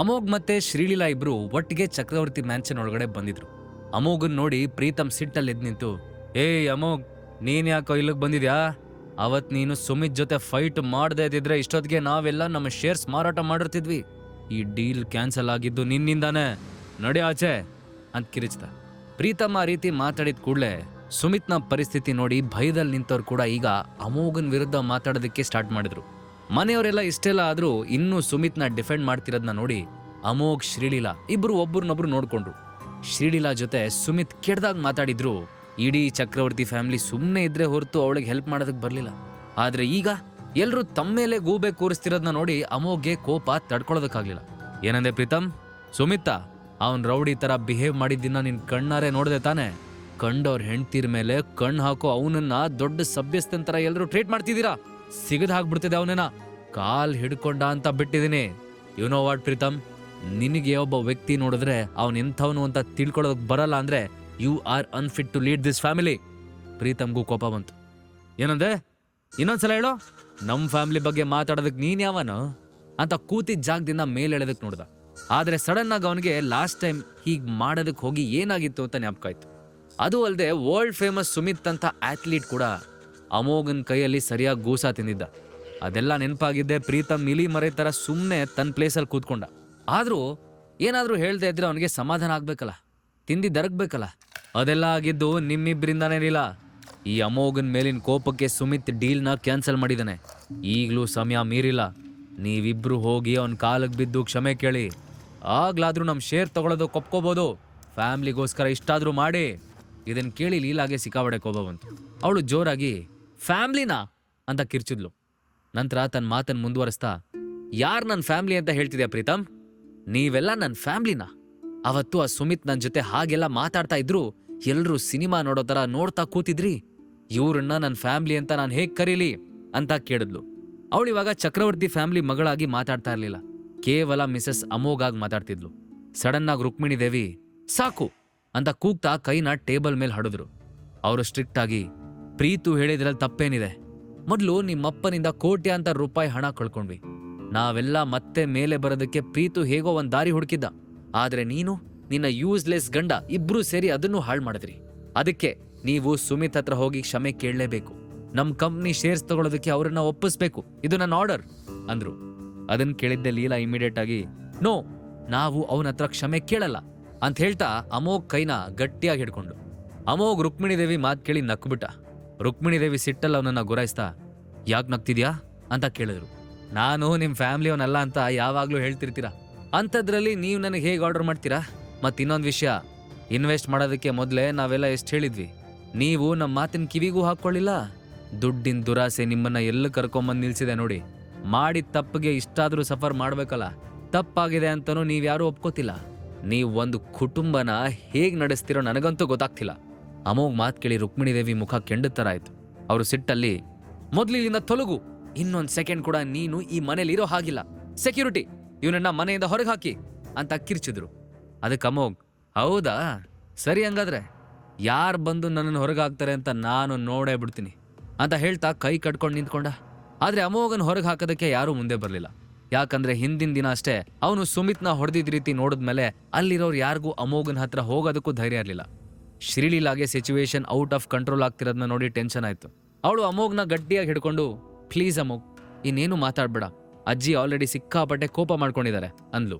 ಅಮೋಘ್ ಮತ್ತೆ ಶ್ರೀಲೀಲಾ ಇಬ್ರು ಒಟ್ಟಿಗೆ ಚಕ್ರವರ್ತಿ ಮ್ಯಾನ್ಷನ್ ಒಳಗಡೆ ಬಂದಿದ್ರು. ಅಮೋಘನ್ ನೋಡಿ ಪ್ರೀತಮ್ ಸಿಟ್ಟಲ್ಲಿ ಎದ್ ನಿಂತು, ಏಯ್ ಅಮೋಘ್, ನೀನ್ ಯಾಕೋ ಇಲ್ಲಿಗೆ ಬಂದಿದ್ಯಾ? ಅವತ್ ನೀನು ಸುಮಿತ್ ಜೊತೆ ಫೈಟ್ ಮಾಡದೇ ಇದ್ದಿದ್ರೆ ಇಷ್ಟೊತ್ತಿಗೆ ನಾವೆಲ್ಲ ನಮ್ಮ ಶೇರ್ಸ್ ಮಾರಾಟ ಮಾಡಿರ್ತಿದ್ವಿ. ಈ ಡೀಲ್ ಕ್ಯಾನ್ಸಲ್ ಆಗಿದ್ದು ನಿನ್ನಿಂದಾನೆ. ನಡೆ ಆಚೆ, ಅಂತ ಕಿರಿಚಿದ ಪ್ರೀತಮ್ ಆ ರೀತಿ ಮಾತಾಡಿದ ಕೂಡಲೇ ಸುಮಿತ್ನ ಪರಿಸ್ಥಿತಿ ನೋಡಿ ಭಯದಲ್ಲಿ ನಿಂತವ್ರು ಕೂಡ ಈಗ ಅಮೋಘನ್ ವಿರುದ್ಧ ಮಾತಾಡೋದಕ್ಕೆ ಸ್ಟಾರ್ಟ್ ಮಾಡಿದ್ರು. ಮನೆಯವರೆಲ್ಲ ಇಷ್ಟೆಲ್ಲ ಆದರೂ ಇನ್ನೂ ಸುಮಿತ್ನ ಡಿಫೆಂಡ್ ಮಾಡ್ತಿರೋದನ್ನ ನೋಡಿ ಅಮೋಘ್, ಶ್ರೀಲೀಲಾ ಇಬ್ಬರು ಒಬ್ಬರನ್ನೊಬ್ರು ನೋಡಿಕೊಂಡ್ರು. ಶ್ರೀಲೀಲಾ ಜೊತೆ ಸುಮಿತ್ ಕೆಡ್ದಾಗ ಮಾತಾಡಿದ್ರು. ಇಡೀ ಚಕ್ರವರ್ತಿ ಫ್ಯಾಮಿಲಿ ಸುಮ್ಮನೆ ಇದ್ರೆ ಹೊರತು ಅವಳಿಗೆ ಹೆಲ್ಪ್ ಮಾಡೋದಕ್ಕೆ ಬರಲಿಲ್ಲ. ಆದರೆ ಈಗ ಎಲ್ಲರೂ ತಮ್ಮ ಮೇಲೆ ಗೂಬೆ ಕೂರಿಸ್ತಿರೋದನ್ನ ನೋಡಿ ಅಮೋಘ್ಗೆ ಕೋಪ ತಡ್ಕೊಳ್ಳೋದಕ್ಕಾಗಲಿಲ್ಲ ಏನಂದೆ ಪ್ರೀತಮ್ ಸುಮಿತ್ತ? ಅವನ್ ರೌಡಿ ತರ ಬಿಹೇವ್ ಮಾಡಿದ್ದಿನ ನಿನ್ನ ಕಣ್ಣಾರೆ ನೋಡಿದೆ ತಾನೆ? ಕಂಡವ್ರ ಹೆಂಡ್ತಿರ್ ಮೇಲೆ ಕಣ್ಣು ಹಾಕೋ ಅವನನ್ನ ದೊಡ್ಡ ಸಭ್ಯಸ್ಥನ್ ತರ ಎಲ್ಲರೂ ಟ್ರೀಟ್ ಮಾಡ್ತಿದ್ದೀರಾ? ಸಿಗದ್ ಹಾಕ್ಬಿಡ್ತಿದೆ ಅವನನ್ನ ಕಾಲ್ ಹಿಡ್ಕೊಂಡ ಅಂತ ಬಿಟ್ಟಿದ್ದೀನಿ. You know what Preetham? ನಿನಗೆ ಒಬ್ಬ ವ್ಯಕ್ತಿ ನೋಡಿದ್ರೆ ಅವನು ಎಂಥವನು ಅಂತ ತಿಳ್ಕೊಳ್ಳೋದಕ್ಕೆ ಬರಲ್ಲ ಅಂದ್ರೆ you are unfit to lead this family ಪ್ರೀತಮ್ಗೂ ಕೋಪ ಬಂತು. ಏನಂದೆ? ಇನ್ನೊಂದ್ಸಲ ಹೇಳು. ನಮ್ಮ ಫ್ಯಾಮಿಲಿ ಬಗ್ಗೆ ಮಾತಾಡೋದಕ್ಕೆ ನೀನ್ ಯಾವನು? ಅಂತ ಕೂತಿದ್ದ ಜಾಗದಿಂದ ಮೇಲೆ ಎಳೆದಕ್ ನೋಡ್ದ. ಆದ್ರೆ ಸಡನ್ ಆಗಿ ಅವನಿಗೆ ಲಾಸ್ಟ್ ಟೈಮ್ ಹೀಗೆ ಮಾಡೋದಕ್ಕೆ ಹೋಗಿ ಏನಾಗಿತ್ತು ಅಂತ ಜ್ಞಾಪಕ ಆಯ್ತು. ಅದು ಅಲ್ಲದೆ ವರ್ಲ್ಡ್ ಫೇಮಸ್ ಸುಮಿತ್ ಅಂತ ಅಥ್ಲೀಟ್ ಕೂಡ ಅಮೋಘನ್ ಕೈಯಲ್ಲಿ ಸರಿಯಾಗಿ ಗೂಸ ತಿಂದಿದ್ದ. ಅದೆಲ್ಲ ನೆನಪಾಗಿದ್ದೆ ಪ್ರೀತಮ್ ಇಲಿ ಮರೆ ತರ ಸುಮ್ಮನೆ ತನ್ನ ಪ್ಲೇಸಲ್ಲಿ ಕೂತ್ಕೊಂಡ. ಆದರೂ ಏನಾದರೂ ಹೇಳ್ದೆ ಇದ್ರೆ ಅವನಿಗೆ ಸಮಾಧಾನ ಆಗಬೇಕಲ್ಲ ತಿಂದಿ ದರಗಬೇಕಲ್ಲ. ಅದೆಲ್ಲ ಆಗಿದ್ದು ನಿಮ್ಮಿಬ್ಬರಿಂದಾನೇನಿಲ್ಲ ಈ ಅಮೋಘನ್ ಮೇಲಿನ ಕೋಪಕ್ಕೆ ಸುಮಿತ್ ಡೀಲ್ನ ಕ್ಯಾನ್ಸಲ್ ಮಾಡಿದ್ದಾನೆ ಈಗಲೂ ಸಮಯ ಮೀರಿಲ್ಲ. ನೀವಿಬ್ರು ಹೋಗಿ ಅವನ ಕಾಲಿಗೆ ಬಿದ್ದು ಕ್ಷಮೆ ಕೇಳಿ. ಆಗ್ಲಾದ್ರೂ ನಮ್ಮ ಶೇರ್ ತಗೊಳ್ಳೋದು ಕೊಪ್ಕೋಬೋದು. ಫ್ಯಾಮ್ಲಿಗೋಸ್ಕರ ಇಷ್ಟಾದರೂ ಮಾಡಿ. ಇದನ್ನು ಕೇಳಿ ಲೀಲಾಗೆ ಸಿಕ್ಕಾಬಡೆ ಕೋಪ ಬಂತು. ಅವಳು ಜೋರಾಗಿ, ಫ್ಯಾಮ್ಲಿನಾ? ಅಂತ ಕಿರ್ಚಿದ್ಲು. ನಂತರ ತನ್ನ ಮಾತನ್ನು ಮುಂದುವರಿಸ್ತಾ, ಯಾರು ನನ್ನ ಫ್ಯಾಮ್ಲಿ ಅಂತ ಹೇಳ್ತಿದ್ಯಾ ಪ್ರೀತಮ್ ನೀವೆಲ್ಲ ನನ್ನ ಫ್ಯಾಮ್ಲಿನ? ಅವತ್ತು ಆ ಸುಮಿತ್ ನನ್ನ ಜೊತೆ ಹಾಗೆಲ್ಲ ಮಾತಾಡ್ತಾ ಇದ್ರು ಎಲ್ಲರೂ ಸಿನಿಮಾ ನೋಡೋ ಥರ ನೋಡ್ತಾ ಕೂತಿದ್ರಿ. ಇವ್ರನ್ನ ನನ್ನ ಫ್ಯಾಮ್ಲಿ ಅಂತ ನಾನು ಹೇಗ್ ಕರೀಲಿ ಅಂತ ಕೇಳಿದ್ಲು. ಅವಳು ಇವಾಗ ಚಕ್ರವರ್ತಿ ಫ್ಯಾಮ್ಲಿ ಮಗಳಾಗಿ ಮಾತಾಡ್ತಾ ಇರ್ಲಿಲ್ಲ. ಕೇವಲ ಮಿಸಸ್ ಅಮೋಘಾಗಿ ಮಾತಾಡ್ತಿದ್ಲು. ಸಡನ್ ಆಗಿ ರುಕ್ಮಿಣಿ ದೇವಿ, ಸಾಕು! ಅಂತ ಕೂಗ್ತಾ ಕೈನ ಟೇಬಲ್ ಮೇಲೆ ಹಡಿದ್ರು. ಅವರು ಸ್ಟ್ರಿಕ್ಟ್ ಆಗಿ, ಪ್ರೀತು ಹೇಳಿದ್ರಲ್ಲಿ ತಪ್ಪೇನಿದೆ. ಮೊದಲು ನಿಮ್ಮಪ್ಪನಿಂದ ಕೋಟ್ಯಾಂತರ ರೂಪಾಯಿ ಹಣ ಕಳ್ಕೊಂಡ್ವಿ. ನಾವೆಲ್ಲ ಮತ್ತೆ ಮೇಲೆ ಬರೋದಕ್ಕೆ ಪ್ರೀತು ಹೇಗೋ ಒಂದು ದಾರಿ ಹುಡುಕಿದ್ದ. ಆದರೆ ನೀನು, ನಿನ್ನ ಯೂಸ್ಲೆಸ್ ಗಂಡ ಇಬ್ರು ಸೇರಿ ಅದನ್ನು ಹಾಳು ಮಾಡಿದ್ರಿ. ಅದಕ್ಕೆ ನೀವು ಸುಮಿತ್ ಹತ್ರ ಹೋಗಿ ಕ್ಷಮೆ ಕೇಳಲೇಬೇಕು. ನಮ್ಮ ಕಂಪ್ನಿ ಶೇರ್ಸ್ ತಗೊಳ್ಳೋದಕ್ಕೆ ಅವರನ್ನ ಒಪ್ಪಿಸ್ಬೇಕು. ಇದು ನನ್ನ ಆರ್ಡರ್ ಅಂದ್ರು. ಅದನ್ನ ಕೇಳಿದ್ದೆ ಲೀಲಾ ಇಮಿಡಿಯೇಟ್ ಆಗಿ, ನೋ, ನಾವು ಅವನ ಹತ್ರ ಕ್ಷಮೆ ಕೇಳಲ್ಲ, ಅಂತ ಹೇಳ್ತಾ ಅಮೋಘ್ ಕೈನ ಗಟ್ಟಿಯಾಗಿ ಹಿಡ್ಕೊಂಡು. ಅಮೋಘ್ ರುಕ್ಮಿಣಿ ದೇವಿ ಮಾತು ಕೇಳಿ ನಕ್ಬಿಟ್ಟ. ರುಕ್ಮಿಣಿ ದೇವಿ ಸಿಟ್ಟಲ್ಲಿ ಅವನನ್ನು ಗುರಾಯಿಸ್ತಾ, ಯಾಕೆ ನಗ್ತಿದ್ಯಾ? ಅಂತ ಕೇಳಿದ್ರು. ನಾನು ನಿಮ್ಮ ಫ್ಯಾಮ್ಲಿಯವನಲ್ಲ ಅಂತ ಯಾವಾಗಲೂ ಹೇಳ್ತಿರ್ತೀರಾ? ಅಂಥದ್ರಲ್ಲಿ ನೀವು ನನಗೆ ಹೇಗೆ ಆರ್ಡರ್ ಮಾಡ್ತೀರಾ? ಮತ್ತು ಇನ್ನೊಂದು ವಿಷಯ, ಇನ್ವೆಸ್ಟ್ ಮಾಡೋದಕ್ಕೆ ಮೊದಲೇ ನಾವೆಲ್ಲ ಎಷ್ಟು ಹೇಳಿದ್ವಿ. ನೀವು ನಮ್ಮ ಮಾತಿನ ಕಿವಿಗೂ ಹಾಕ್ಕೊಳ್ಳಿಲ್ಲ? ದುಡ್ಡಿನ ದುರಾಸೆ ನಿಮ್ಮನ್ನು ಎಲ್ಲಿ ಕರ್ಕೊಂಬಂದು ನಿಲ್ಸಿದೆ ನೋಡಿ. ಮಾಡಿದ ತಪ್ಪಿಗೆ ಇಷ್ಟಾದರೂ ಸಫರ್ ಮಾಡಬೇಕಲ್ಲ? ತಪ್ಪಾಗಿದೆ ಅಂತನೂ ನೀವ್ಯಾರೂ ಒಪ್ಕೋತಿಲ್ಲ. ನೀವು ಒಂದು ಕುಟುಂಬನ ಹೇಗೆ ನಡೆಸ್ತೀರೋ ನನಗಂತೂ ಗೊತ್ತಾಗ್ತಿಲ್ಲ. ಅಮೋಘ್ ಮಾತು ಕೇಳಿ ರುಕ್ಮಿಣಿ ದೇವಿ ಮುಖ ಕೆಂಡ ಥರ ಆಯಿತು. ಅವರು ಸಿಟ್ಟಲ್ಲಿ, ಮೊದಲು ಇಲ್ಲಿಂದ ತೊಲಗು, ಇನ್ನೊಂದು ಸೆಕೆಂಡ್ ಕೂಡ ನೀನು ಈ ಮನೇಲಿ ಇರೋ ಹಾಗಿಲ್ಲ. ಸೆಕ್ಯೂರಿಟಿ, ಇವನನ್ನ ಮನೆಯಿಂದ ಹೊರಗೆ ಹಾಕಿ, ಅಂತ ಕಿರ್ಚಿದ್ರು. ಅದಕ್ಕೆ ಅಮೋಗ್ ಹೌದಾ? ಸರಿ ಹಂಗಾದ್ರೆ, ಯಾರು ಬಂದು ನನ್ನನ್ನು ಹೊರಗೆ ಹಾಕ್ತಾರೆ ಅಂತ ನಾನು ನೋಡೇ ಬಿಡ್ತೀನಿ, ಅಂತ ಹೇಳ್ತಾ ಕೈ ಕಟ್ಕೊಂಡು ನಿಂತ್ಕೊಂಡ. ಆದರೆ ಅಮೋಘನ ಹೊರಗೆ ಹಾಕೋದಕ್ಕೆ ಯಾರೂ ಮುಂದೆ ಬರಲಿಲ್ಲ. ಯಾಕಂದ್ರೆ ಹಿಂದಿನ ದಿನ ಅಷ್ಟೇ ಅವನು ಸುಮಿತ್ನ ಹೊಡೆದಿದ್ದ ರೀತಿ ನೋಡಿದ್ಮೇಲೆ ಅಲ್ಲಿರೋರು ಯಾರಿಗೂ ಅಮೋಘನ ಹತ್ರ ಹೋಗೋದಕ್ಕೂ ಧೈರ್ಯ ಇರಲಿಲ್ಲ. ಶ್ರೀಲೀಲಾಗೆ ಸಿಚುವೇಶನ್ ಔಟ್ ಆಫ್ ಕಂಟ್ರೋಲ್ ಆಗ್ತಿರೋದನ್ನ ನೋಡಿ ಟೆನ್ಷನ್ ಆಯಿತು. ಅವಳು ಅಮೋಘ್ನ ಗಟ್ಟಿಯಾಗಿ ಹಿಡ್ಕೊಂಡು ಪ್ಲೀಸ್ ಅಮೋಘ್, ಇನ್ನೇನು ಮಾತಾಡ್ಬೇಡ. ಅಜ್ಜಿ ಆಲ್ರೆಡಿ ಸಿಕ್ಕಾಪಟ್ಟೆ ಕೋಪ ಮಾಡ್ಕೊಂಡಿದ್ದಾರೆ, ಅಂದ್ಲು.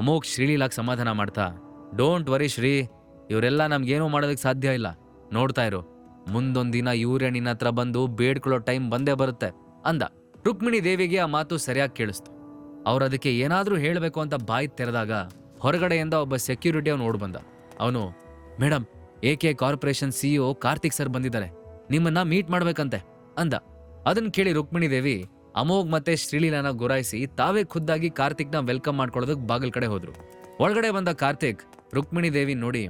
ಅಮೋಘ್ ಶ್ರೀಲೀಲಾಗ್ ಸಮಾಧಾನ ಮಾಡ್ತಾ ಡೋಂಟ್ ವರಿ ಶ್ರೀ, ಇವರೆಲ್ಲ ನಮ್ಗೇನೂ ಮಾಡೋದಕ್ಕೆ ಸಾಧ್ಯ ಇಲ್ಲ. ನೋಡ್ತಾ ಇರು. ಮುಂದೊಂದು ದಿನ ಇವರೇ ನಿನ್ನ ಹತ್ರ ಬಂದು ಬೇಡ್ಕೊಳ್ಳೋ ಟೈಮ್ ಬಂದೇ ಬರುತ್ತೆ, ಅಂದ. ರುಕ್ಮಿಣಿ ದೇವಿಗೆ ಆ ಮಾತು ಸರಿಯಾಗಿ ಕೇಳಿಸ್ತು. ಅವ್ರು ಅದಕ್ಕೆ ಏನಾದರೂ ಹೇಳಬೇಕು ಅಂತ ಬಾಯಿ ತೆರೆದಾಗ ಹೊರಗಡೆಯಿಂದ ಒಬ್ಬ ಸೆಕ್ಯೂರಿಟಿ ಅವ್ನು ಓಡ್ಬಂದ ಅವನು madam A K corporation CEO Karthik sir ಬಂದಿದ್ದಾರೆ? ನಿಮ್ಮನ್ನ ಮೀಟ್ ಮಾಡ್ಬೇಕಂತೆ, ಅಂದ. ಅದನ್ನ ಕೇಳಿ ರುಕ್ಮಿಣಿ ದೇವಿ ಅಮೋಘ್ ಮತ್ತೆ ಶ್ರೀಲೀಲಾನ ಗುರಾಯಿಸಿ ತಾವೇ ಖುದ್ದಾಗಿ ಕಾರ್ತಿಕ್ನ ವೆಲ್ಕಮ್ ಮಾಡ್ಕೊಳ್ಳೋದಕ್ಕೆ ಬಾಗಿಲ್ ಕಡೆ ಹೋದ್ರು. ಒಳಗಡೆ ಬಂದ ಕಾರ್ತಿಕ್, ರುಕ್ಮಿಣಿ ದೇವಿ ನೋಡಿ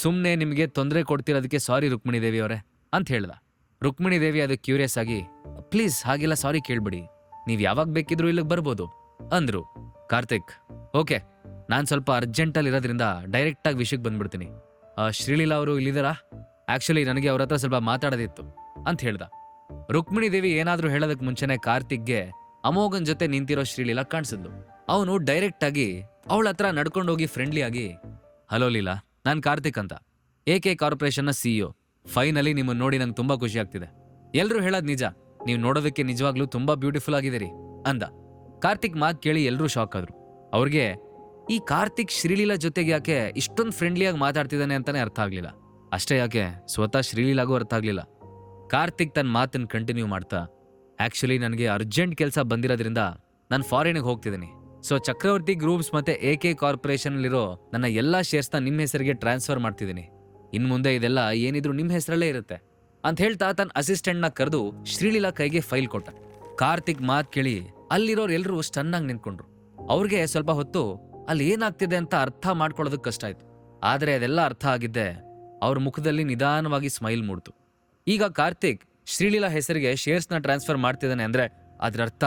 ಸುಮ್ಮನೆ ನಿಮಗೆ ತೊಂದರೆ ಕೊಡ್ತಿರೋದಕ್ಕೆ ಸಾರಿ ರುಕ್ಮಿಣಿ ದೇವಿ ಅವರೇ, ಅಂತ ಹೇಳ್ದ. ರುಕ್ಮಿಣಿ ದೇವಿ ಅದು ಕ್ಯೂರಿಯಸ್ ಆಗಿ, ಪ್ಲೀಸ್ ಹಾಗೆಲ್ಲ ಸಾರಿ ಕೇಳ್ಬಿಡಿ, ನೀವು ಯಾವಾಗ ಬೇಕಿದ್ರು ಇಲ್ಲಿಗೆ ಬರ್ಬೋದು, ಅಂದ್ರು. ಕಾರ್ತಿಕ್, ಓಕೆ, ನಾನು ಸ್ವಲ್ಪ ಅರ್ಜೆಂಟಲ್ಲಿ ಇರೋದ್ರಿಂದ ಡೈರೆಕ್ಟಾಗಿ ವಿಷಯಕ್ಕೆ ಬಂದ್ಬಿಡ್ತೀನಿ. ಶ್ರೀಲೀಲಾ ಅವರು ಇಲ್ಲಿದ್ದಾರಾ ಆ್ಯಕ್ಚುಲಿ ನನಗೆ ಅವ್ರ ಹತ್ರ ಸ್ವಲ್ಪ ಮಾತಾಡೋದಿತ್ತು ಅಂತ ಹೇಳ್ದ. ರುಕ್ಮಿಣಿ ದೇವಿ ಏನಾದರೂ ಹೇಳೋದಕ್ಕೆ ಮುಂಚೆನೆ ಕಾರ್ತಿಕ್ಗೆ ಅಮೋಘನ್ ಜೊತೆ ನಿಂತಿರೋ ಶ್ರೀಲೀಲಾ ಕಾಣಿಸಿದ್ಲು. ಅವನು ಡೈರೆಕ್ಟ್ ಆಗಿ ಅವಳ ಹತ್ರ ನಡ್ಕೊಂಡೋಗಿ ಫ್ರೆಂಡ್ಲಿ ಆಗಿ, ಹಲೋ ಲೀಲಾ, ನಾನು ಕಾರ್ತಿಕ್ ಅಂತ. ಎ ಕೆ ಕಾರ್ಪೊರೇಷನ್ನ ಸಿಇಒ ಫೈನಲಿ ನಿಮ್ಮನ್ನು ನೋಡಿ ನಂಗೆ ತುಂಬಾ ಖುಷಿ ಆಗ್ತಿದೆ. ಎಲ್ಲರೂ ಹೇಳೋದು ನಿಜ. ನೀವು ನೋಡೋದಕ್ಕೆ ನಿಜವಾಗ್ಲೂ ತುಂಬಾ ಬ್ಯೂಟಿಫುಲ್ ಆಗಿದ್ದೀರಿ, ಅಂದ. ಕಾರ್ತಿಕ್ ಮಾತು ಕೇಳಿ ಎಲ್ಲರೂ ಶಾಕ್ ಆದ್ರು. ಅವ್ರಿಗೆ ಈ ಕಾರ್ತಿಕ್ ಶ್ರೀಲೀಲಾ ಜೊತೆಗೆ ಯಾಕೆ ಇಷ್ಟೊಂದು ಫ್ರೆಂಡ್ಲಿಯಾಗಿ ಮಾತಾಡ್ತಿದ್ದಾನೆ ಅಂತಾನೆ ಅರ್ಥ ಆಗ್ಲಿಲ್ಲ. ಅಷ್ಟೇ ಯಾಕೆ ಸ್ವತಃ ಶ್ರೀಲೀಲಾಗೂ ಅರ್ಥ ಆಗ್ಲಿಲ್ಲ. ಕಾರ್ತಿಕ್ ತನ್ನ ಮಾತನ್ನು ಕಂಟಿನ್ಯೂ ಮಾಡ್ತಾ ಆಕ್ಚುಲಿ ನನಗೆ ಅರ್ಜೆಂಟ್ ಕೆಲಸ ಬಂದಿರೋದ್ರಿಂದ ನಾನು ಫಾರಿನಿಗೆ ಹೋಗ್ತಿದ್ದೀನಿ. ಸೊ ಚಕ್ರವರ್ತಿ ಗ್ರೂಪ್ಸ್ ಮತ್ತೆ ಎ ಕೆ ಕಾರ್ಪೊರೇಷನಲ್ಲಿರೋ ನನ್ನ ಎಲ್ಲ ಶೇರ್ಸ್ನ ನಿಮ್ಮ ಹೆಸರಿಗೆ ಟ್ರಾನ್ಸ್ಫರ್ ಮಾಡ್ತಿದ್ದೀನಿ. ಇನ್ನು ಮುಂದೆ ಇದೆಲ್ಲ ಏನಿದ್ರು ನಿಮ್ಮ ಹೆಸರಲ್ಲೇ ಇರುತ್ತೆ. ಅಂತ ಹೇಳ್ತಾ ತನ್ನ ಅಸಿಸ್ಟೆಂಟ್ನ ಕರೆದು ಶ್ರೀಲೀಲಾ ಕೈಗೆ ಫೈಲ್ ಕೊಟ್ಟ. ಕಾರ್ತಿಕ್ ಮಾತು ಕೇಳಿ ಅಲ್ಲಿರೋರು ಎಲ್ಲರೂ ಸ್ಟನ್ನಾಗಿ ನಿಂತ್ಕೊಂಡ್ರು. ಅವ್ರಿಗೆ ಸ್ವಲ್ಪ ಹೊತ್ತು ಅಲ್ಲಿ ಏನಾಗ್ತಿದೆ ಅಂತ ಅರ್ಥ ಮಾಡ್ಕೊಳ್ಳೋದಕ್ಕೆ ಕಷ್ಟ ಆಯ್ತು. ಆದರೆ ಅದೆಲ್ಲ ಅರ್ಥ ಆಗಿದ್ದೆ ಅವ್ರ ಮುಖದಲ್ಲಿ ನಿಧಾನವಾಗಿ ಸ್ಮೈಲ್ ಮೂಡ್ತು. ಈಗ ಕಾರ್ತಿಕ್ ಶ್ರೀಲೀಲಾ ಹೆಸರಿಗೆ ಶೇರ್ಸ್ನ ಟ್ರಾನ್ಸ್ಫರ್ ಮಾಡ್ತಿದ್ದಾನೆ ಅಂದ್ರೆ ಅದ್ರ ಅರ್ಥ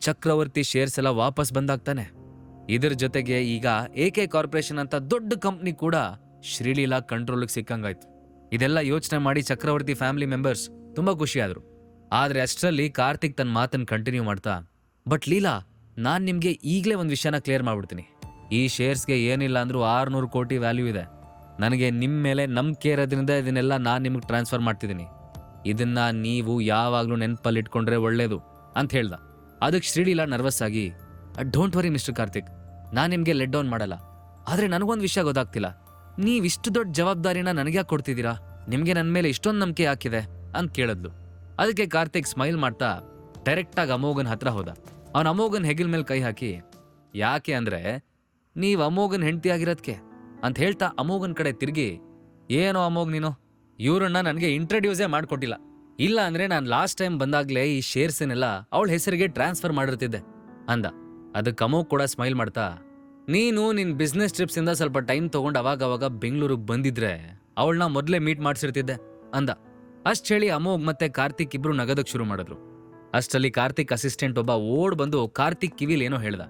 ಚಕ್ರವರ್ತಿ ಶೇರ್ಸ್ ಎಲ್ಲ ವಾಪಸ್ ಬಂದಾಗ್ತಾನೆ. ಇದ್ರ ಜೊತೆಗೆ ಈಗ ಎ ಕೆ ಕಾರ್ಪೊರೇಷನ್ ಅಂತ ದೊಡ್ಡ ಕಂಪ್ನಿ ಕೂಡ ಶ್ರೀಲೀಲಾ ಕಂಟ್ರೋಲ್ಗೆ ಸಿಕ್ಕಂಗಾಯ್ತು. ಇದೆಲ್ಲ ಯೋಚನೆ ಮಾಡಿ ಚಕ್ರವರ್ತಿ ಫ್ಯಾಮಿಲಿ ಮೆಂಬರ್ಸ್ ತುಂಬಾ ಖುಷಿಯಾದ್ರು. ಆದ್ರೆ ಅಷ್ಟರಲ್ಲಿ ಕಾರ್ತಿಕ್ ತನ್ನ ಮಾತನ್ನು ಕಂಟಿನ್ಯೂ ಮಾಡ್ತಾ, ಬಟ್ ಲೀಲಾ, ನಾನ್ ನಿಮ್ಗೆ ಈಗಲೇ ಒಂದು ವಿಷಯನ ಕ್ಲಿಯರ್ ಮಾಡ್ಬಿಡ್ತೀನಿ. ಈ ಶೇರ್ಸ್ಗೆ ಏನಿಲ್ಲ ಅಂದರೂ ಆರುನೂರು ಕೋಟಿ ವ್ಯಾಲ್ಯೂ ಇದೆ. ನನಗೆ ನಿಮ್ಮ ಮೇಲೆ ನಂಬಿಕೆ ಇರೋದ್ರಿಂದ ಇದನ್ನೆಲ್ಲ ನಾನು ನಿಮಗೆ ಟ್ರಾನ್ಸ್ಫರ್ ಮಾಡ್ತಿದ್ದೀನಿ. ಇದನ್ನು ನೀವು ಯಾವಾಗಲೂ ನೆನಪಲ್ಲಿ ಇಟ್ಕೊಂಡ್ರೆ ಒಳ್ಳೇದು ಅಂತ ಹೇಳ್ದ. ಅದಕ್ಕೆ ಶ್ರೀಡಿಲ್ಲ ನರ್ವಸ್ ಆಗಿ ಡೋಂಟ್ ವರಿ ಮಿಸ್ಟರ್ ಕಾರ್ತಿಕ್ ನಾನು ನಿಮಗೆ ಲೆಡ್ ಡೌನ್ ಮಾಡಲ್ಲ. ಆದರೆ ನನಗೊಂದು ವಿಷಯ ಗೊತ್ತಾಗ್ತಿಲ್ಲ. ನೀವು ಇಷ್ಟು ದೊಡ್ಡ ಜವಾಬ್ದಾರಿನ ನನಗೆ ಯಾಕೆ ಕೊಡ್ತಿದ್ದೀರಾ? ನಿಮಗೆ ನನ್ನ ಮೇಲೆ ಇಷ್ಟೊಂದು ನಂಬಿಕೆ ಹಾಕಿದೆ ಅಂತ ಕೇಳಿದ್ಲು. ಅದಕ್ಕೆ ಕಾರ್ತಿಕ್ ಸ್ಮೈಲ್ ಮಾಡ್ತಾ ಡೈರೆಕ್ಟಾಗಿ ಅಮೋಘನ್ ಹತ್ರ ಹೋದ. ಅವನು ಅಮೋಘನ್ ಹೆಗಲ್ ಮೇಲೆ ಕೈ ಹಾಕಿ, ಯಾಕೆ ಅಂದ್ರೆ ನೀವು ಅಮೋಘನ್ ಹೆಂಡತಿ ಆಗಿರೋದಕ್ಕೆ ಅಂತ ಹೇಳ್ತಾ ಅಮೋಘನ್ ಕಡೆ ತಿರುಗಿ, ಏನೋ ಅಮೋಘ್ ನೀನು? ಇವರನ್ನ ನನಗೆ ಇಂಟ್ರಡ್ಯೂಸೇ ಮಾಡಿಕೊಟ್ಟಿಲ್ಲ. ಇಲ್ಲ ಅಂದ್ರೆ ನಾನು ಲಾಸ್ಟ್ ಟೈಮ್ ಬಂದಾಗ್ಲೇ ಈ ಶೇರ್ಸನ್ನೆಲ್ಲ ಅವಳ ಹೆಸರಿಗೆ ಟ್ರಾನ್ಸ್ಫರ್ ಮಾಡಿರ್ತಿದ್ದೆ, ಅಂದ. ಅದಕ್ಕೆ ಅಮೋಘ್ ಕೂಡ ಸ್ಮೈಲ್ ಮಾಡ್ತಾ, ನೀನು ನಿನ್ ಬಿಸ್ನೆಸ್ ಟ್ರಿಪ್ಸಿಂದ ಸ್ವಲ್ಪ ಟೈಮ್ ತೊಗೊಂಡು ಅವಾಗ ಅವಾಗ ಬೆಂಗಳೂರಿಗೆ ಬಂದಿದ್ರೆ ಅವಳನ್ನ ಮೊದಲೇ ಮೀಟ್ ಮಾಡ್ಸಿರ್ತಿದ್ದೆ, ಅಂದ. ಅಷ್ಟು ಹೇಳಿ ಅಮೋಘ್ ಮತ್ತೆ ಕಾರ್ತಿಕ್ ಇಬ್ರು ನಗದಕ್ಕೆ ಶುರು ಮಾಡಿದ್ರು. ಅಷ್ಟರಲ್ಲಿ ಕಾರ್ತಿಕ್ ಅಸಿಸ್ಟೆಂಟ್ ಒಬ್ಬ ಓಡ್ ಬಂದು ಕಾರ್ತಿಕ್ ಕಿವಿಲ್ ಏನೋ ಹೇಳ್ದ.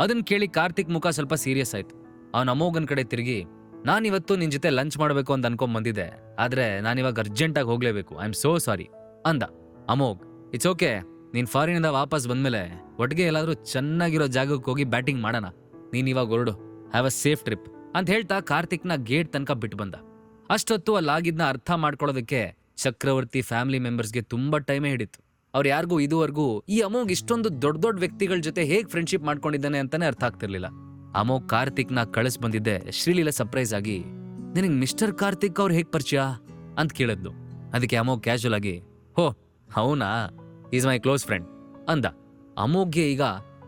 ಅದನ್ನ ಕೇಳಿ ಕಾರ್ತಿಕ್ ಮುಖ ಸ್ವಲ್ಪ ಸೀರಿಯಸ್ ಆಯ್ತು. ಅವನ ಅಮೋಘನ್ ಕಡೆ ತಿರುಗಿ, ನಾನಿವತ್ತು ನಿನ್ ಜೊತೆ ಲಂಚ್ ಮಾಡಬೇಕು ಅಂತ ಅನ್ಕೊಂಡ್ ಬಂದಿದ್ದೆ. ಆದ್ರೆ ನಾನಿವಾಗ ಅರ್ಜೆಂಟಾಗಿ ಹೋಗ್ಲೇಬೇಕು. ಐ ಆಮ್ ಸೋ ಸಾರಿ ಅಂದ. ಅಮೋಘ್ ಇಟ್ಸ್ ಓಕೆ ನೀನ್ ಫಾರಿನಿಂದ ವಾಪಸ್ ಬಂದ್ಮೇಲೆ ಒಟ್ಟಿಗೆ ಎಲ್ಲಾದ್ರೂ ಚೆನ್ನಾಗಿರೋ ಜಾಗಕ್ಕೆ ಹೋಗಿ ಬ್ಯಾಟಿಂಗ್ ಮಾಡೋಣ. ನೀನ್ ಇವಾಗ ಹೊರಡು. ಹ್ಯಾವ್ ಅ ಸೇಫ್ ಟ್ರಿಪ್ ಅಂತ ಹೇಳ್ತಾ ಕಾರ್ತಿಕ್ನ ಗೇಟ್ ತನಕ ಬಿಟ್ಟು ಬಂದ. ಅಷ್ಟೊತ್ತು ಅಲ್ಲಾಗಿದ್ನ ಅರ್ಥ ಮಾಡ್ಕೊಳ್ಳೋದಕ್ಕೆ ಚಕ್ರವರ್ತಿ ಫ್ಯಾಮಿಲಿ ಮೆಂಬರ್ಸ್ಗೆ ತುಂಬಾ ಟೈಮೇ ಹಿಡಿತು. ಅವ್ರು ಯಾರಿಗೂ ಇದುವರೆಗೂ ಈ ಅಮೋಘ್ ಇಷ್ಟೊಂದು ದೊಡ್ಡ ದೊಡ್ಡ ವ್ಯಕ್ತಿಗಳ ಜೊತೆ ಹೇಗ್ ಫ್ರೆಂಡ್ಶಿಪ್ ಮಾಡ್ಕೊಂಡಿದ್ದಾನೆ ಅಂತಾನೆ ಅರ್ಥ ಆಗ್ತಿರ್ಲಿಲ್ಲ. ಅಮೋಘ್ ಕಾರ್ತಿಕ್ನ ಕಳಿಸ್ ಬಂದಿದ್ದೆ ಶ್ರೀಲೀಲಾ ಸರ್ಪ್ರೈಸ್ ಆಗಿ, ನಿನಗೆ ಮಿಸ್ಟರ್ ಕಾರ್ತಿಕ್ ಅವ್ರು ಹೇಗ್ ಪರಿಚಯ? ಅಂತ ಕೇಳಿದ್ಲು. ಅದಕ್ಕೆ ಅಮೋಘ್ ಕ್ಯಾಶುವಲ್ ಆಗಿ, ಹೋ, ಹೌನಾ ಈಸ್ ಮೈ ಕ್ಲೋಸ್ ಫ್ರೆಂಡ್ ಅಂದ. ಅಮೋಘ್ಗೆ ಈಗ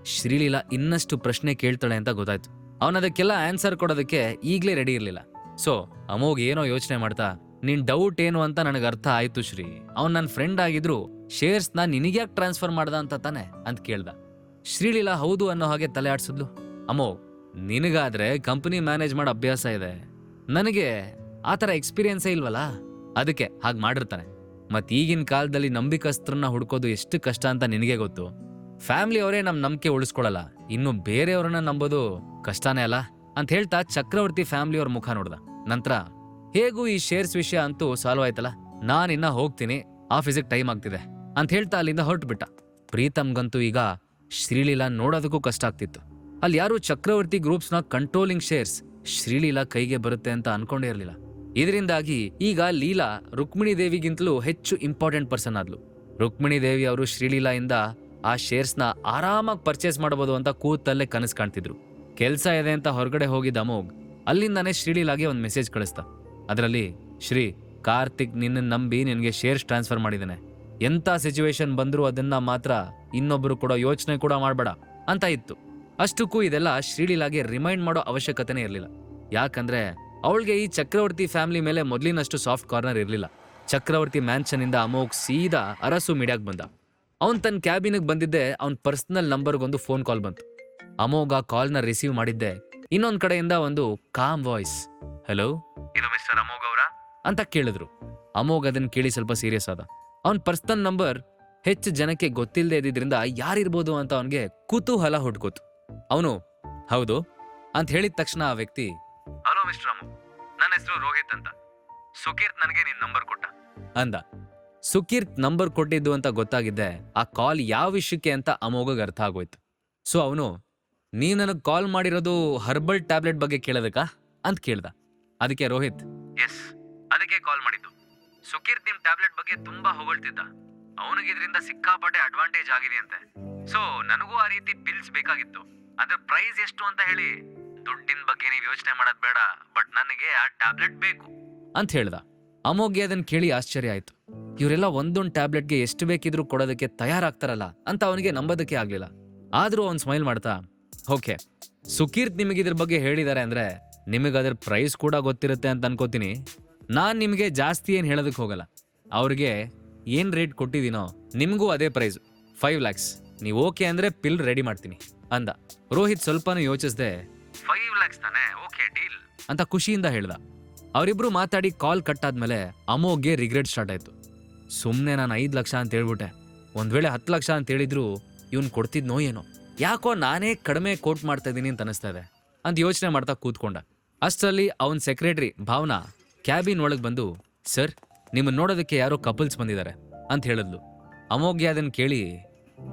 ಶ್ರೀಲೀಲಾ ಇನ್ನಷ್ಟು ಪ್ರಶ್ನೆ ಕೇಳ್ತಾಳೆ ಅಂತ ಗೊತ್ತಾಯ್ತು. ಅವನ ಅದಕ್ಕೆಲ್ಲ ಆನ್ಸರ್ ಕೊಡೋದಕ್ಕೆ ಈಗಲೇ ರೆಡಿ ಇರಲಿಲ್ಲ. ಸೊ ಅಮೋಘ್ ಏನೋ ಯೋಚನೆ ಮಾಡ್ತಾ, ನಿನ್ ಡೌಟ್ ಏನು ಅಂತ ನನಗೆ ಅರ್ಥ ಆಯ್ತು ಶ್ರೀ. ಅವ್ನ್ ನನ್ನ ಫ್ರೆಂಡ್ ಆಗಿದ್ರು ಶೇರ್ಸ್ನ ನಿನಗ್ಯಾಕೆ ಟ್ರಾನ್ಸ್ಫರ್ ಮಾಡ್ದ ಅಂತ ತಾನೆ ಅಂತ ಕೇಳ್ದ. ಶ್ರೀಲೀಲಾ ಹೌದು ಅನ್ನೋ ಹಾಗೆ ತಲೆ ಆಡ್ಸಿದ್ಲು. ಅಮ್ಮೋ, ನಿನಗಾದ್ರೆ ಕಂಪನಿ ಮ್ಯಾನೇಜ್ ಮಾಡೋ ಅಭ್ಯಾಸ ಇದೆ. ನನಗೆ ಆ ಥರ ಎಕ್ಸ್ಪೀರಿಯನ್ಸೇ ಇಲ್ವಲ್ಲ? ಅದಕ್ಕೆ ಹಾಗೆ ಮಾಡಿರ್ತಾನೆ. ಮತ್ತು ಈಗಿನ ಕಾಲದಲ್ಲಿ ನಂಬಿಕಸ್ತ್ರನ್ನ ಹುಡ್ಕೋದು ಎಷ್ಟು ಕಷ್ಟ ಅಂತ ನಿನಗೆ ಗೊತ್ತು. ಫ್ಯಾಮ್ಲಿ ಅವರೇ ನಮ್ಮ ನಂಬಿಕೆ ಉಳಿಸ್ಕೊಳ್ಳಲ್ಲ ಇನ್ನು ಬೇರೆಯವ್ರನ್ನ ನಂಬೋದು ಕಷ್ಟನೇ ಅಲ್ಲ? ಅಂತ ಹೇಳ್ತಾ ಚಕ್ರವರ್ತಿ ಫ್ಯಾಮ್ಲಿಯವ್ರ ಮುಖ ನೋಡ್ದ. ನಂತರ, ಹೇಗೂ ಈ ಶೇರ್ಸ್ ವಿಷಯ ಅಂತೂ ಸಾಲ್ವ್ ಆಯ್ತಲ್ಲ? ನಾನಿನ್ನ ಹೋಗ್ತೀನಿ. ಆಫೀಸಿಗೆ ಟೈಮ್ ಆಗ್ತಿದೆ. ಅಂತ ಹೇಳ್ತಾ ಅಲ್ಲಿಂದ ಹೊರಟು ಬಿಟ್ಟ ಪ್ರೀತಮ್ಗಂತೂ ಈಗ ಶ್ರೀಲೀಲಾ ನೋಡೋದಕ್ಕೂ ಕಷ್ಟ ಆಗ್ತಿತ್ತು. ಅಲ್ಲಿ ಯಾರು ಚಕ್ರವರ್ತಿ ಗ್ರೂಪ್ಸ್ನ ಕಂಟ್ರೋಲಿಂಗ್ ಶೇರ್ಸ್ ಶ್ರೀಲೀಲಾ ಕೈಗೆ ಬರುತ್ತೆ ಅಂತ ಅನ್ಕೊಂಡೇ ಇರಲಿಲ್ಲ. ಇದರಿಂದಾಗಿ ಈಗ ಲೀಲಾ ರುಕ್ಮಿಣಿ ದೇವಿಗಿಂತಲೂ ಹೆಚ್ಚು ಇಂಪಾರ್ಟೆಂಟ್ ಪರ್ಸನ್ ಆದ್ಲು. ರುಕ್ಮಿಣಿ ದೇವಿ ಅವರು ಶ್ರೀಲೀಲಾ ಇಂದ ಆ ಶೇರ್ಸ್ನ ಆರಾಮಾಗಿ ಪರ್ಚೇಸ್ ಮಾಡಬಹುದು ಅಂತ ಕೂತಲ್ಲೇ ಕನಸು ಕಾಣ್ತಿದ್ರು. ಕೆಲ್ಸ ಇದೆ ಅಂತ ಹೊರಗಡೆ ಹೋಗಿದ್ದ ಅಮೋಘ್ ಅಲ್ಲಿಂದಾನೇ ಶ್ರೀಲೀಲಾಗೆ ಒಂದು ಮೆಸೇಜ್ ಕಳಿಸ್ತಾ ಅದರಲ್ಲಿ, ಶ್ರೀ ಕಾರ್ತಿಕ್ ನಿನ್ನ ನಂಬಿ ನಿನಗೆ ಶೇರ್ಸ್ ಟ್ರಾನ್ಸ್ಫರ್ ಮಾಡಿದ್ದಾನೆ. ಎಂಥ ಸಿಚುವೇಶನ್ ಬಂದರೂ ಅದನ್ನ ಮಾತ್ರ ಇನ್ನೊಬ್ರು ಕೂಡ ಯೋಚನೆ ಕೂಡ ಮಾಡಬೇಡ ಅಂತ ಇತ್ತು. ಅಷ್ಟಕ್ಕೂ ಇದೆಲ್ಲ ಶ್ರೀಲೀಲಾಗೆ ರಿಮೈಂಡ್ ಮಾಡೋ ಅವಶ್ಯಕತೆನೇ ಇರಲಿಲ್ಲ. ಯಾಕಂದ್ರೆ ಅವಳಿಗೆ ಈ ಚಕ್ರವರ್ತಿ ಫ್ಯಾಮಿಲಿ ಮೇಲೆ ಮೊದಲಿನಷ್ಟು ಸಾಫ್ಟ್ ಕಾರ್ನರ್ ಇರಲಿಲ್ಲ. ಚಕ್ರವರ್ತಿ ಮ್ಯಾನ್ಷನ್ ಇಂದ ಅಮೋಘ್ ಸೀದಾ ಅರಸು ಮೀಡಿಯಾಗ್ ಬಂದ. ಅವನ್ ತನ್ನ ಕ್ಯಾಬಿನಿಗೆ ಬಂದಿದ್ದೆ ಅವನ್ ಪರ್ಸನಲ್ ನಂಬರ್ಗೊಂದು ಫೋನ್ ಕಾಲ್ ಬಂತು. ಅಮೋಘ ಕಾಲ್ನ ರಿಸೀವ್ ಮಾಡಿದ್ದೆ ಇನ್ನೊಂದ್ ಕಡೆಯಿಂದ ಒಂದು ಕಾಮ್ ವಾಯ್ಸ್ ಹಲೋ ಇದು ಮಿಸ್ಟರ್ ಅಮೋಘ್ ಅವರ? ಅಂತ ಕೇಳಿದ್ರು. ಅಮೋಘ್ ಅದನ್ನ ಕೇಳಿ ಸ್ವಲ್ಪ ಸೀರಿಯಸ್ ಆದ. ಅವನ್ ಪರ್ಸನಲ್ ನಂಬರ್ ಹೆಚ್ಚು ಜನಕ್ಕೆ ಗೊತ್ತಿಲ್ಲದೆ ಇದ್ದಿದ್ರಿಂದ ಯಾರಿರ್ಬೋದು ಅಂತ ಅವನಿಗೆ ಕುತೂಹಲ ಹುಡ್ಕೋತು. ಅವನು, ಹೌದು ಅಂತ ಹೇಳಿದ ತಕ್ಷಣ ಆ ವ್ಯಕ್ತಿ, ಹಲೋ ಅಮೋಘ್ ನನ್ನ ಹೆಸರು ರೋಹಿತ್ ಅಂತ. ಸುಕೀರ್ತ್ ನನಗೆ ನಿನ್ ನಂಬರ್ ಕೊಟ್ಟ. ಅಂದ. ಸುಕೀರ್ತ್ ನಂಬರ್ ಕೊಟ್ಟಿದ್ದು ಅಂತ ಗೊತ್ತಾಗಿದ್ದೆ, ಆ ಕಾಲ್ ಯಾವ ವಿಷಯಕ್ಕೆ ಅಂತ ಅಮೋಘಗ್ ಅರ್ಥ ಆಗೋಯ್ತು. ಸೊ ಅವನು ನೀ ನನಗೆ ಕಾಲ್ ಮಾಡಿರೋದು ಹರ್ಬಲ್ ಟ್ಯಾಬ್ಲೆಟ್ ಬಗ್ಗೆ ಕೇಳೋದಕ್ಕಾ? ಅಂತ ಕೇಳ್ದ. ಅದಕ್ಕೆ ರೋಹಿತ್ ಎಸ್ ಅದಕ್ಕೆ ಕಾಲ್ ಮಾಡಿದ್ದು. ಸುಕೀರ್ತ್ ನಿಮ್ ಟ್ಯಾಬ್ಲೆಟ್ ಬಗ್ಗೆ ತುಂಬಾ ಹೊಗಳ್ತಿದ್ದ. ಅವನಿಗೆ ಇದರಿಂದ ಸಿಕ್ಕಾಪಟ್ಟೆ ಅಡ್ವಾಂಟೇಜ್ ಆಗಿದೆ ಅಂತೆ. ಸೊ ನನಗೂ ಆ ರೀತಿ ಪಿಲ್ಸ್ ಬೇಕಾಗಿತ್ತು. ಅದ್ರ ಪ್ರೈಸ್ ಎಷ್ಟು ಅಂತ ಹೇಳಿ ದುಡ್ಡಿನ ಬಗ್ಗೆ ನೀವು ಯೋಚನೆ ಮಾಡೋದ್ ಬೇಡ ಬಟ್ ನನಗೆ ಆ ಟ್ಯಾಬ್ಲೆಟ್ ಬೇಕು. ಅಂತ ಹೇಳ್ದ. ಅಮೋಗೆ ಅದನ್ನ ಕೇಳಿ ಆಶ್ಚರ್ಯ ಆಯ್ತು. ಇವರೆಲ್ಲ ಒಂದೊಂದು ಟ್ಯಾಬ್ಲೆಟ್ಗೆ ಎಷ್ಟು ಬೇಕಿದ್ರೂ ಕೊಡೋದಕ್ಕೆ ತಯಾರಾಗ್ತಾರಲ್ಲ ಅಂತ ಅವನಿಗೆ ನಂಬೋದಕ್ಕೆ ಆಗ್ಲಿಲ್ಲ. ಆದ್ರೂ ಅವ್ನು ಸ್ಮೈಲ್ ಮಾಡ್ತಾ, ಓಕೆ ಸುಕೀರ್ತ್ ನಿಮಗೆ ಇದ್ರ ಬಗ್ಗೆ ಹೇಳಿದ್ದಾರೆ ಅಂದ್ರೆ ನಿಮಗೆ ಅದ್ರ ಪ್ರೈಸ್ ಕೂಡ ಗೊತ್ತಿರುತ್ತೆ ಅಂತ ಅನ್ಕೋತೀನಿ. ನಾನ್ ನಿಮಗೆ ಜಾಸ್ತಿ ಏನು ಹೇಳೋದಕ್ಕೆ ಹೋಗಲ್ಲ. ಅವ್ರಿಗೆ ಏನ್ ರೇಟ್ ಕೊಟ್ಟಿದ್ದೀನೋ ನಿಮಗೂ ಅದೇ ಪ್ರೈಸ್ ಫೈವ್ ಲ್ಯಾಕ್ಸ್ ನೀವು ಓಕೆ ಅಂದ್ರೆ ಪಿಲ್ ರೆಡಿ ಮಾಡ್ತೀನಿ ಅಂದ. ರೋಹಿತ್ ಸ್ವಲ್ಪನೂ ಯೋಚಿಸ್ದೆ ಫೈವ್ ಲ್ಯಾಕ್ಸ್ ತಾನೆ? ಓಕೆ ಡೀಲ್ ಅಂತ ಖುಷಿಯಿಂದ ಹೇಳ್ದ. ಅವರಿಬ್ರು ಮಾತಾಡಿ ಕಾಲ್ ಕಟ್ ಆದ್ಮೇಲೆ ಅಮೋಘ್ಗೆ ರಿಗ್ರೆಟ್ ಸ್ಟಾರ್ಟ್ ಆಯ್ತು. ಸುಮ್ಮನೆ ನಾನು ಐದು ಲಕ್ಷ ಅಂತ ಹೇಳ್ಬಿಟ್ಟೆ. ಒಂದ್ ವೇಳೆ ಹತ್ತು ಲಕ್ಷ ಅಂತ ಹೇಳಿದ್ರು ಇವ್ನು ಕೊಡ್ತಿದ್ನೋ ಏನೋ. ಯಾಕೋ ನಾನೇ ಕಡಿಮೆ ಕೋಟ್ ಮಾಡ್ತಾ ಇದ್ದೀನಿ ಅಂತ ಅನಿಸ್ತಾ ಇದೆ ಅಂತ ಯೋಚನೆ ಮಾಡ್ತಾ ಕೂತ್ಕೊಂಡ. ಅಷ್ಟರಲ್ಲಿ ಅವನ ಸೆಕ್ರೆಟರಿ ಭಾವನಾ ಕ್ಯಾಬಿನ್ ಒಳಗೆ ಬಂದು, ಸರ್ ನಿಮ್ಮನ್ನು ನೋಡೋದಕ್ಕೆ ಯಾರೋ ಕಪಲ್ಸ್ ಬಂದಿದ್ದಾರೆ ಅಂತ ಹೇಳಿದ್ಲು. ಅಮೋಘ್ಯ ಅದನ್ನು ಕೇಳಿ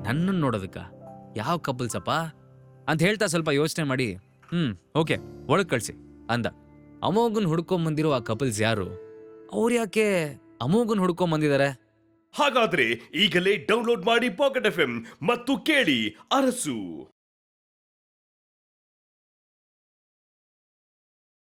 ನನ್ನನ್ನು ನೋಡೋದಕ್ಕ? ಯಾವ ಕಪಲ್ಸ್ ಅಪ್ಪ ಅಂತ ಹೇಳ್ತಾ ಸ್ವಲ್ಪ ಯೋಚನೆ ಮಾಡಿ, ಹ್ಮ್, ಓಕೆ, ಒಳಗೆ ಕಳಿಸಿ ಅಂದ. ಅಮೋಘನ್ ಹುಡ್ಕೊಂಬಂದಿರೋ ಆ ಕಪಲ್ಸ್ ಯಾರು? ಅವ್ರು ಯಾಕೆ ಅಮೋಘನ್ ಹುಡ್ಕೊಂಬಂದಿದ್ದಾರೆ ಹಾಗಾದ್ರೆ ಈಗಲೇ ಡೌನ್ಲೋಡ್ ಮಾಡಿ ಪಾಕೆಟ್ ಎಫ್ ಮತ್ತು ಕೇಳಿ ಅರಸು.